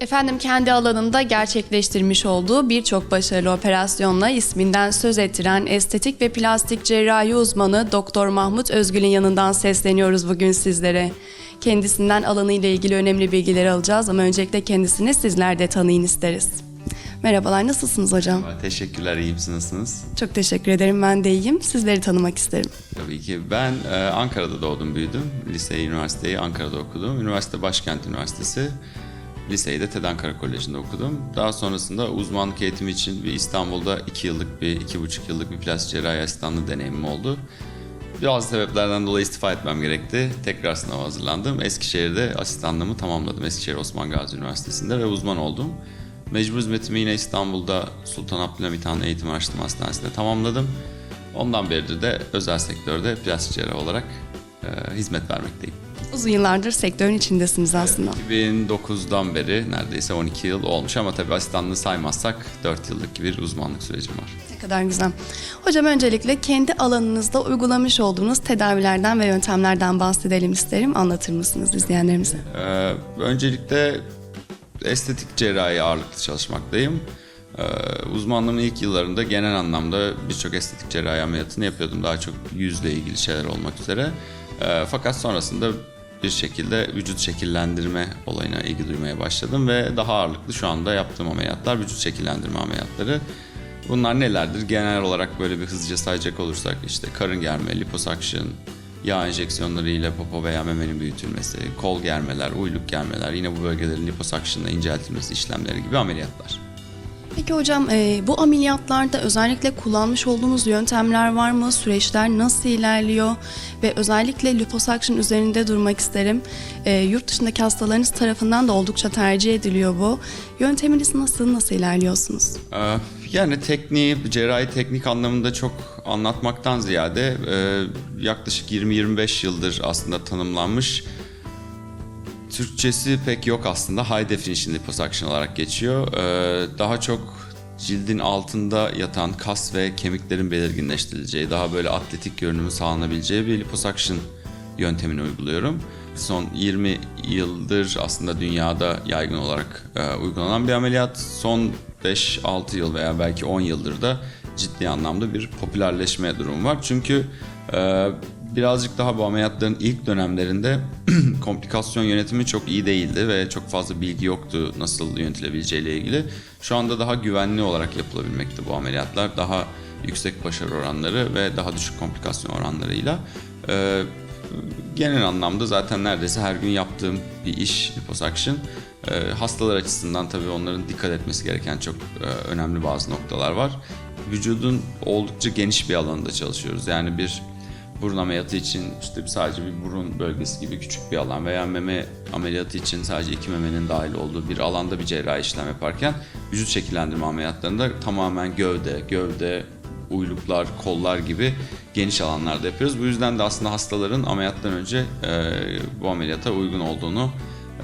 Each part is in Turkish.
Efendim kendi alanında gerçekleştirmiş olduğu birçok başarılı operasyonla isminden söz ettiren estetik ve plastik cerrahi uzmanı Doktor Mahmut Özgül'ün yanından sesleniyoruz bugün sizlere. Kendisinden alanıyla ilgili önemli bilgileri alacağız ama öncelikle kendisini sizler de tanıyın isteriz. Merhabalar, nasılsınız hocam? Teşekkürler, iyi misiniz? Nasılsınız? Çok teşekkür ederim, ben de iyiyim. Sizleri tanımak isterim. Tabii ki. Ben e, Ankara'da doğdum, büyüdüm. Liseyi, üniversiteyi Ankara'da okudum. Üniversite Başkent Üniversitesi. Liseyi de TED Ankara Koleji'nde okudum. Daha sonrasında uzmanlık eğitimi için bir İstanbul'da iki yıllık bir, iki buçuk yıllık bir plastik cerrahi asistanlığı deneyimim oldu. Bazı sebeplerden dolayı istifa etmem gerekti. Tekrar sınava hazırlandım. Eskişehir'de asistanlığımı tamamladım. Eskişehir Osman Gazi Üniversitesi'nde ve uzman oldum. Mecbur hizmetimi yine İstanbul'da Sultan Abdülhamit Han Eğitim Araştırma Hastanesi'nde tamamladım. Ondan beridir de özel sektörde plastik cerrah olarak e, hizmet vermekteyim. Uzun yıllardır sektörün içindesiniz aslında. 2009'dan beri neredeyse 12 yıl olmuş ama tabii asistanlığı saymazsak 4 yıllık bir uzmanlık sürecim var. Ne kadar güzel. Hocam öncelikle kendi alanınızda uygulamış olduğunuz tedavilerden ve yöntemlerden bahsedelim isterim. Anlatır mısınız izleyenlerimize? Ee, öncelikle estetik cerrahi ağırlıklı çalışmaktayım. Ee, uzmanlığımın ilk yıllarında genel anlamda birçok estetik cerrahi ameliyatını yapıyordum. Daha çok yüzle ilgili şeyler olmak üzere. Ee, fakat sonrasında bir şekilde vücut şekillendirme olayına ilgi duymaya başladım ve daha ağırlıklı şu anda yaptığım ameliyatlar vücut şekillendirme ameliyatları. Bunlar nelerdir? Genel olarak böyle bir hızlıca sayacak olursak işte karın germe, liposuction, yağ enjeksiyonları ile popo veya memenin büyütülmesi, kol germeler, uyluk germeler, yine bu bölgelerin liposuction'la inceltilmesi işlemleri gibi ameliyatlar. Peki hocam e, bu ameliyatlarda özellikle kullanmış olduğunuz yöntemler var mı? Süreçler nasıl ilerliyor? Ve özellikle liposuction üzerinde durmak isterim. E, yurt dışındaki hastalarınız tarafından da oldukça tercih ediliyor bu. Yönteminiz nasıl, nasıl ilerliyorsunuz? Ee, Yani tekniği, cerrahi teknik anlamında çok anlatmaktan ziyade e, yaklaşık 20-25 yıldır aslında tanımlanmış Türkçesi pek yok aslında. High definition liposuction olarak geçiyor. Ee, daha çok cildin altında yatan kas ve kemiklerin belirginleştirileceği, daha böyle atletik görünümü sağlanabileceği bir liposuction yöntemini uyguluyorum. Son 20 yıldır aslında dünyada yaygın olarak e, uygulanan bir ameliyat. Son 5-6 yıl veya belki 10 yıldır da ciddi anlamda bir popülerleşme durumu var. Çünkü e, birazcık daha bu ameliyatların ilk dönemlerinde komplikasyon yönetimi çok iyi değildi ve çok fazla bilgi yoktu nasıl yönetilebileceğiyle ilgili. Şu anda daha güvenli olarak yapılabilmekte bu ameliyatlar. Daha yüksek başarı oranları ve daha düşük komplikasyon oranlarıyla. Ee, genel anlamda zaten neredeyse her gün yaptığım bir iş liposuction. Ee, hastalar açısından tabii onların dikkat etmesi gereken çok e, önemli bazı noktalar var. Vücudun oldukça geniş bir alanında çalışıyoruz. Yani bir burun ameliyatı için işte sadece bir burun bölgesi gibi küçük bir alan veya meme ameliyatı için sadece iki memenin dahil olduğu bir alanda bir cerrahi işlem yaparken vücut şekillendirme ameliyatlarında tamamen gövde, gövde, uyluklar, kollar gibi geniş alanlarda yapıyoruz. Bu yüzden de aslında hastaların ameliyattan önce e, bu ameliyata uygun olduğunu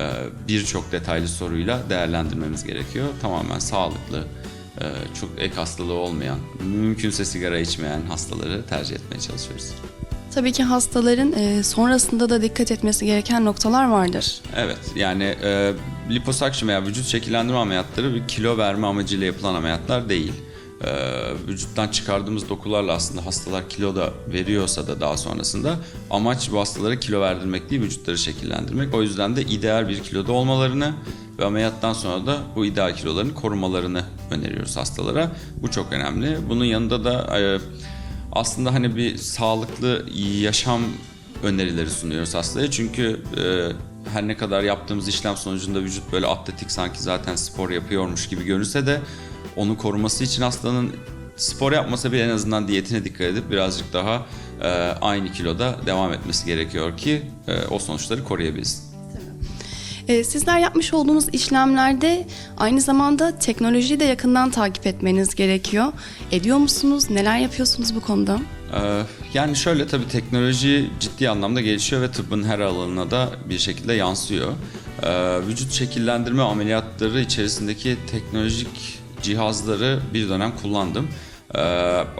e, birçok detaylı soruyla değerlendirmemiz gerekiyor. Tamamen sağlıklı, e, çok ek hastalığı olmayan, mümkünse sigara içmeyen hastaları tercih etmeye çalışıyoruz. Tabii ki hastaların e, sonrasında da dikkat etmesi gereken noktalar vardır. Evet yani e, liposuction veya vücut şekillendirme ameliyatları bir kilo verme amacıyla yapılan ameliyatlar değil. E, vücuttan çıkardığımız dokularla aslında hastalar kilo da veriyorsa da daha sonrasında amaç bu hastalara kilo verdirmek değil vücutları şekillendirmek. O yüzden de ideal bir kiloda olmalarını ve ameliyattan sonra da bu ideal kiloların korumalarını öneriyoruz hastalara. Bu çok önemli. Bunun yanında da e, aslında hani bir sağlıklı yaşam önerileri sunuyoruz hastaya. Çünkü e, her ne kadar yaptığımız işlem sonucunda vücut böyle atletik sanki zaten spor yapıyormuş gibi görünse de onu koruması için hastanın spor yapmasa bile en azından diyetine dikkat edip birazcık daha e, aynı kiloda devam etmesi gerekiyor ki e, o sonuçları koruyabilsin. E, sizler yapmış olduğunuz işlemlerde aynı zamanda teknolojiyi de yakından takip etmeniz gerekiyor. Ediyor musunuz? Neler yapıyorsunuz bu konuda? Ee, Yani şöyle tabii teknoloji ciddi anlamda gelişiyor ve tıbbın her alanına da bir şekilde yansıyor. Ee, Vücut şekillendirme ameliyatları içerisindeki teknolojik cihazları bir dönem kullandım. Ee,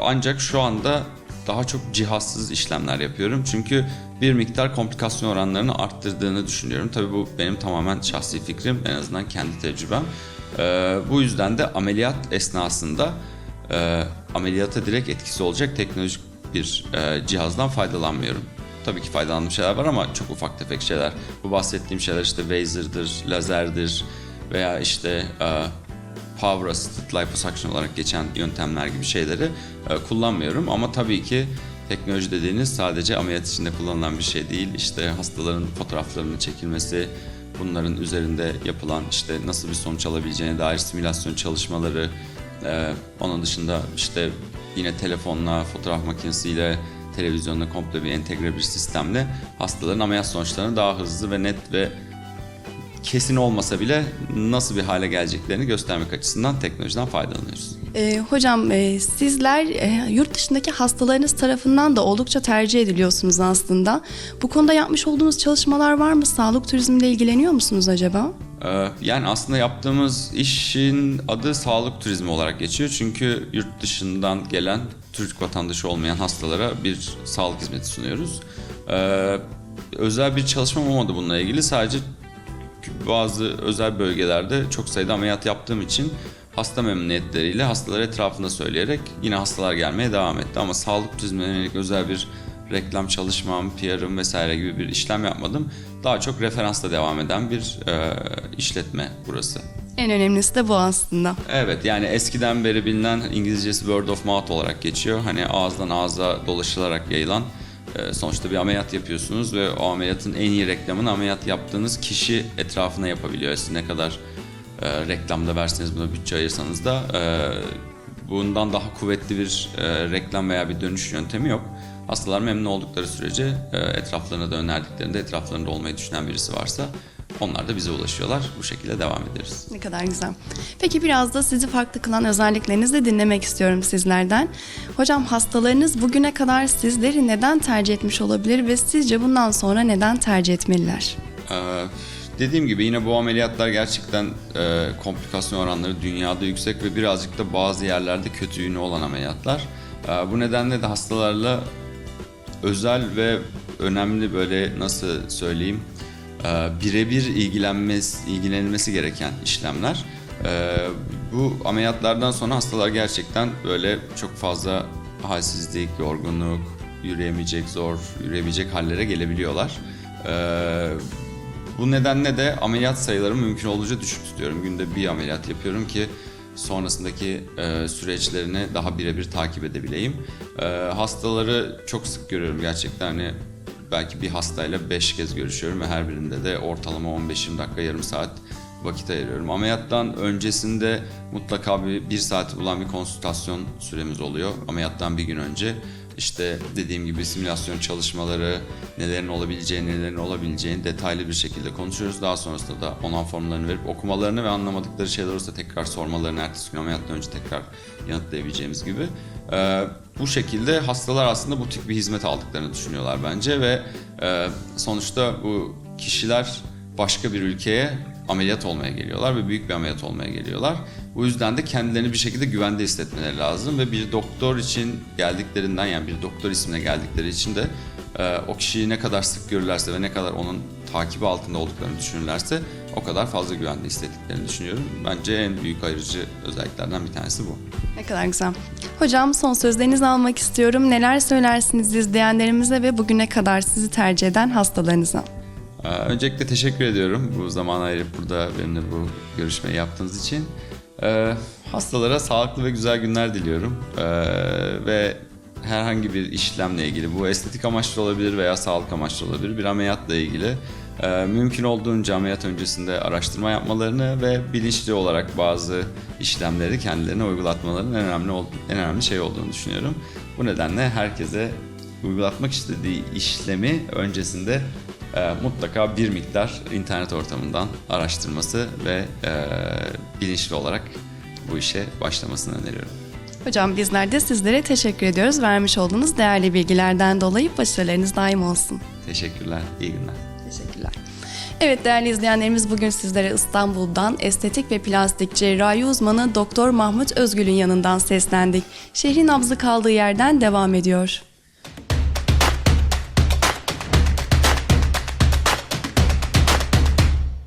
Ancak şu anda daha çok cihazsız işlemler yapıyorum. Çünkü bir miktar komplikasyon oranlarını arttırdığını düşünüyorum. Tabii bu benim tamamen şahsi fikrim, en azından kendi tecrübem. Ee, bu yüzden de ameliyat esnasında e, ameliyata direkt etkisi olacak teknolojik bir e, cihazdan faydalanmıyorum. Tabii ki faydalandığım şeyler var ama çok ufak tefek şeyler. Bu bahsettiğim şeyler işte Vaser'dır, lazerdir veya işte e, power assisted liposuction olarak geçen yöntemler gibi şeyleri e, kullanmıyorum. Ama tabii ki teknoloji dediğiniz sadece ameliyat içinde kullanılan bir şey değil. İşte hastaların fotoğraflarının çekilmesi, bunların üzerinde yapılan işte nasıl bir sonuç alabileceğine dair simülasyon çalışmaları, e, onun dışında işte yine telefonla, fotoğraf makinesiyle, televizyonla komple bir entegre bir sistemle hastaların ameliyat sonuçlarını daha hızlı ve net ve kesin olmasa bile nasıl bir hale geleceklerini göstermek açısından teknolojiden faydalanıyoruz. Ee, hocam e, sizler e, yurt dışındaki hastalarınız tarafından da oldukça tercih ediliyorsunuz aslında. Bu konuda yapmış olduğunuz çalışmalar var mı? Sağlık turizmiyle ilgileniyor musunuz acaba? Ee, Yani aslında yaptığımız işin adı sağlık turizmi olarak geçiyor. Çünkü yurt dışından gelen Türk vatandaşı olmayan hastalara bir sağlık hizmeti sunuyoruz. Ee, Özel bir çalışmam olmadı bununla ilgili. Sadece bazı özel bölgelerde çok sayıda ameliyat yaptığım için hasta memnuniyetleriyle hastalar etrafında söyleyerek yine hastalar gelmeye devam etti. Ama sağlık turizmine yönelik özel bir reklam çalışmam, PR'ım vesaire gibi bir işlem yapmadım. Daha çok referansla devam eden bir e, işletme burası. En önemlisi de bu aslında. Evet yani eskiden beri bilinen İngilizcesi word of mouth olarak geçiyor. Hani ağızdan ağza dolaşılarak yayılan sonuçta bir ameliyat yapıyorsunuz ve o ameliyatın en iyi reklamını ameliyat yaptığınız kişi etrafına yapabiliyor. Siz ne kadar e, reklamda verseniz buna bütçe ayırsanız da e, bundan daha kuvvetli bir e, reklam veya bir dönüş yöntemi yok. Hastalar memnun oldukları sürece e, etraflarına da önerdiklerinde etraflarında olmayı düşünen birisi varsa onlar da bize ulaşıyorlar. Bu şekilde devam ederiz. Ne kadar güzel. Peki biraz da sizi farklı kılan özelliklerinizi de dinlemek istiyorum sizlerden. Hocam hastalarınız bugüne kadar sizleri neden tercih etmiş olabilir ve sizce bundan sonra neden tercih etmeliler? Ee, dediğim gibi yine bu ameliyatlar gerçekten e, komplikasyon oranları dünyada yüksek ve birazcık da bazı yerlerde kötü yönü olan ameliyatlar. Ee, bu nedenle de hastalarla özel ve önemli böyle nasıl söyleyeyim e, birebir ilgilenmesi, ilgilenilmesi gereken işlemler. Ee, bu ameliyatlardan sonra hastalar gerçekten böyle çok fazla halsizlik, yorgunluk, yürüyemeyecek, zor yürüyebilecek hallere gelebiliyorlar. Ee, bu nedenle de ameliyat sayılarımı mümkün olduğunca düşük tutuyorum. Günde bir ameliyat yapıyorum ki sonrasındaki e, süreçlerini daha birebir takip edebileyim. E, hastaları çok sık görüyorum gerçekten hani belki bir hastayla 5 kez görüşüyorum ve her birinde de ortalama 15-20 dakika yarım saat vakit ayırıyorum. Ameliyattan öncesinde mutlaka bir, bir saati bulan bir konsültasyon süremiz oluyor. Ameliyattan bir gün önce işte dediğim gibi simülasyon çalışmaları, nelerin olabileceğini, nelerin olabileceğini detaylı bir şekilde konuşuyoruz. Daha sonrasında da onan formlarını verip okumalarını ve anlamadıkları şeyler olursa tekrar sormalarını ertesi gün ameliyattan önce tekrar yanıtlayabileceğimiz gibi. Ee, bu şekilde hastalar aslında bu tip bir hizmet aldıklarını düşünüyorlar bence ve e, sonuçta bu kişiler başka bir ülkeye ameliyat olmaya geliyorlar ve büyük bir ameliyat olmaya geliyorlar. Bu yüzden de kendilerini bir şekilde güvende hissetmeleri lazım ve bir doktor için geldiklerinden yani bir doktor ismine geldikleri için de e, o kişiyi ne kadar sık görürlerse ve ne kadar onun takibi altında olduklarını düşünürlerse o kadar fazla güvende hissettiklerini düşünüyorum. Bence en büyük ayırıcı özelliklerden bir tanesi bu. Ne kadar güzel. Hocam son sözlerinizi almak istiyorum. Neler söylersiniz izleyenlerimize ve bugüne kadar sizi tercih eden hastalarınıza? Ee, Öncelikle teşekkür ediyorum bu zaman ayırıp burada benimle bu görüşmeyi yaptığınız için. Ee, hastalara sağlıklı ve güzel günler diliyorum. Ee, ve herhangi bir işlemle ilgili, bu estetik amaçlı olabilir veya sağlık amaçlı olabilir, bir ameliyatla ilgili e, mümkün olduğunca ameliyat öncesinde araştırma yapmalarını ve bilinçli olarak bazı işlemleri kendilerine uygulatmalarının en önemli en önemli şey olduğunu düşünüyorum. Bu nedenle herkese uygulatmak istediği işlemi öncesinde e, mutlaka bir miktar internet ortamından araştırması ve e, bilinçli olarak bu işe başlamasını öneriyorum. Hocam bizler de sizlere teşekkür ediyoruz. Vermiş olduğunuz değerli bilgilerden dolayı başarılarınız daim olsun. Teşekkürler, iyi günler. Teşekkürler. Evet değerli izleyenlerimiz bugün sizlere İstanbul'dan estetik ve plastik cerrahi uzmanı Doktor Mahmut Özgül'ün yanından seslendik. Şehrin nabzı kaldığı yerden devam ediyor.